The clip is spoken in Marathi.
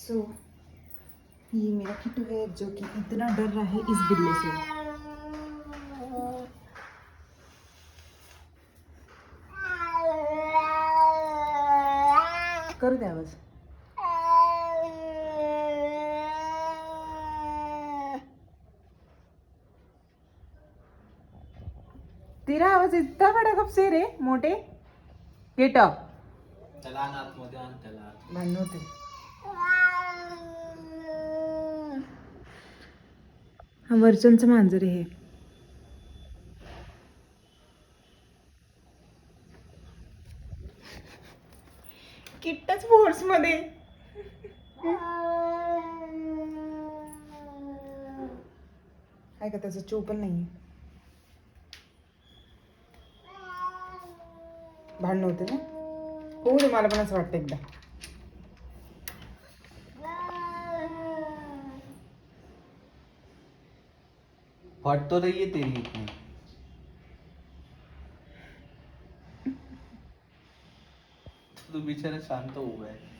सो ये मेरा किट्टू है जो कि इतना डर रहा है इस बिल्ली से। करू दे आवाज। तेरा आवाज इतना बड़ा कब से रे मोठे गेट अप त्याला आण आतमध्ये आण त्याला. भांडण होते हा मांजर आहे हे. किट्टच फोर्समध्ये. काय का त्याचं चोपल नाहीये. भांडण होते ना? हो मला पण असं वाटतं एकदा. फट तो रही है तेरी इतनी तू बिचारा शांत हुआ है